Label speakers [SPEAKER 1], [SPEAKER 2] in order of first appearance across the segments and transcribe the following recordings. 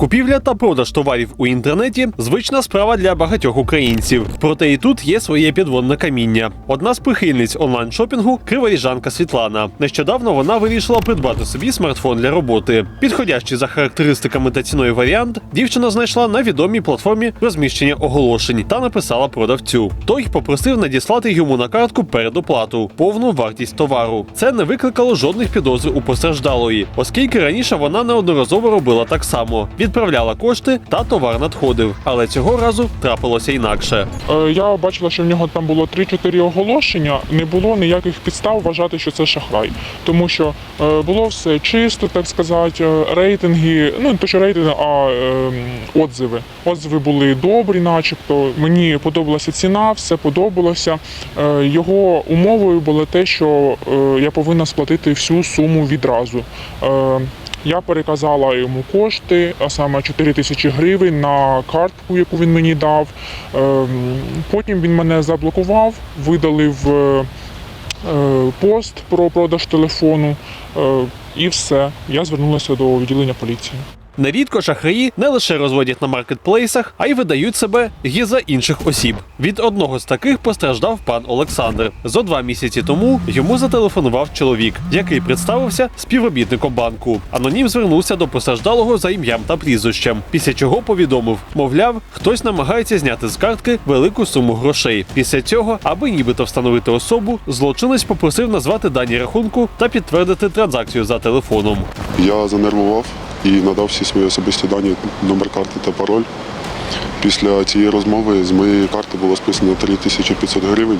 [SPEAKER 1] Купівля та продаж товарів у інтернеті звична справа для багатьох українців. Проте і тут є своє підводне каміння. Одна з прихильниць онлайн-шопінгу криворіжанка Світлана. Нещодавно вона вирішила придбати собі смартфон для роботи. Підходящий за характеристиками та ціною варіант, дівчина знайшла на відомій платформі розміщення оголошень та написала продавцю. Той попросив надіслати йому на картку передоплату, повну вартість товару. Це не викликало жодних підозр у постраждалої, оскільки раніше вона неодноразово робила так само: відправляла кошти та товар надходив. Але цього разу трапилося інакше.
[SPEAKER 2] Е, Я бачила, що в нього там було 3-4 оголошення. Не було ніяких підстав вважати, що це шахрай, тому що е, було все чисто, так сказати, е, рейтинги, ну то, що рейтинги, а е, отзиви. Отзиви були добрі, начебто. Мені подобалася ціна, все подобалося. Його умовою було те, що я повинна сплатити всю суму відразу. Я переказала йому кошти, а саме 4 тисячі гривень на картку, яку він мені дав. Ем, Потім він мене заблокував, видалив е, пост про продаж телефону, е, і все. Я звернулася до відділення поліції.
[SPEAKER 1] Нерідко шахраї не лише розводять на маркетплейсах, а й видають себе і за інших осіб. Від одного з таких постраждав пан Олександр. Зо два місяці тому йому зателефонував чоловік, який представився співробітником банку. Анонім звернувся до постраждалого за ім'ям та прізвищем, після чого повідомив, мовляв, хтось намагається зняти з картки велику суму грошей. Після цього, аби нібито встановити особу, злочинець попросив назвати дані рахунку та підтвердити транзакцію за телефоном.
[SPEAKER 3] Я занервував і надав всі свої особисті дані, номер карти та пароль. Після цієї розмови з моєї карти було списано 3500 гривень.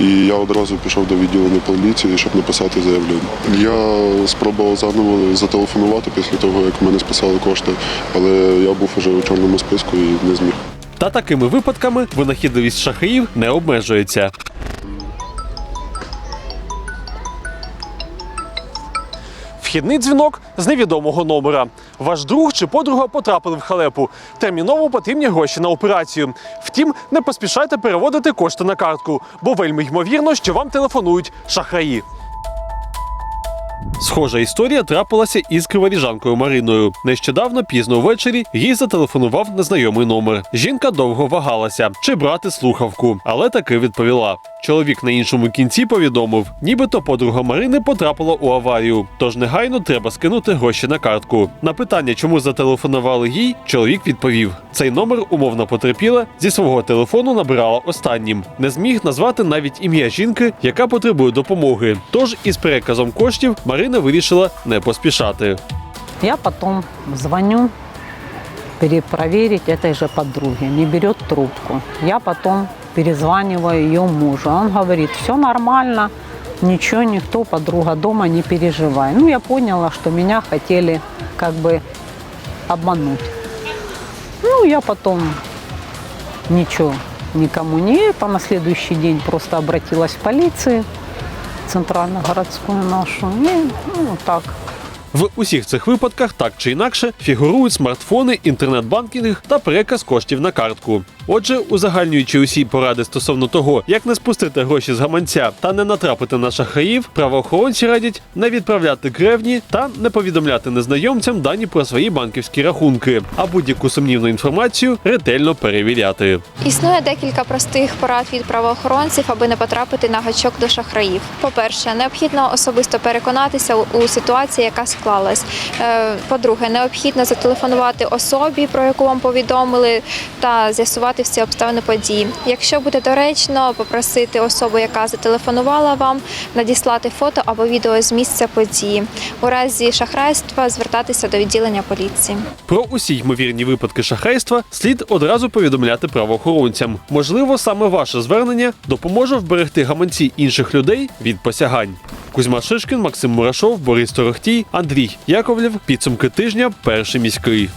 [SPEAKER 3] І я одразу пішов до відділення поліції, щоб написати заявлення. Я спробував заново зателефонувати після того, як мене списали кошти, але я був уже у чорному списку і не зміг.
[SPEAKER 1] Та такими випадками винахідливість шахраїв не обмежується. Вхідний дзвінок з невідомого номера. Ваш друг чи подруга потрапили в халепу. Терміново потрібні гроші на операцію. Втім, не поспішайте переводити кошти на картку, бо вельми ймовірно, що вам телефонують шахраї. Схожа історія трапилася із криворіжанкою Мариною. Нещодавно, пізно ввечері, їй зателефонував незнайомий номер. Жінка довго вагалася, чи брати слухавку, але таки відповіла. Чоловік на іншому кінці повідомив, нібито подруга Марини потрапила у аварію, тож негайно треба скинути гроші на картку. На питання, чому зателефонували їй, чоловік відповів: цей номер умовно потерпіла зі свого телефону набирала останнім. Не зміг назвати навіть ім'я жінки, яка потребує допомоги. Тож із переказом коштів Марина вирішила не поспішати.
[SPEAKER 4] Я потом звоню перепроверить этой же подруге, не берет трубку. Я потом перезваниваю ее мужу. Он говорит, все нормально, ничего, никто, подруга дома, не переживай. Ну, я поняла, что меня хотели как бы обмануть. Ну, я потом ничего никому не это. На следующий день просто обратилась в полицию, центрально-городскую нашу. И, ну, так,
[SPEAKER 1] В усіх цих випадках так чи інакше фігурують смартфони, інтернет-банкінг та переказ коштів на картку. Отже, узагальнюючи усі поради стосовно того, як не спустити гроші з гаманця та не натрапити на шахраїв, правоохоронці радять не відправляти кревні та не повідомляти незнайомцям дані про свої банківські рахунки, а будь-яку сумнівну інформацію ретельно перевіряти.
[SPEAKER 5] Існує декілька простих порад від правоохоронців, аби не потрапити на гачок до шахраїв. По-перше, необхідно особисто переконатися у- ситуації, яка склалась. Е, По-друге, необхідно зателефонувати особі, про яку вам повідомили, та з'ясувати всі обставини події. Якщо буде доречно, попросити особу, яка зателефонувала вам, надіслати фото або відео з місця події. У разі шахрайства звертатися до відділення поліції.
[SPEAKER 1] Про усі ймовірні випадки шахрайства слід одразу повідомляти правоохоронцям. Можливо, саме ваше звернення допоможе вберегти гаманці інших людей від посягань. Кузьма Шишкін, Максим Мурашов, Борис Торохтій, Андрій Яковлєв. Підсумки тижня. Перший міський.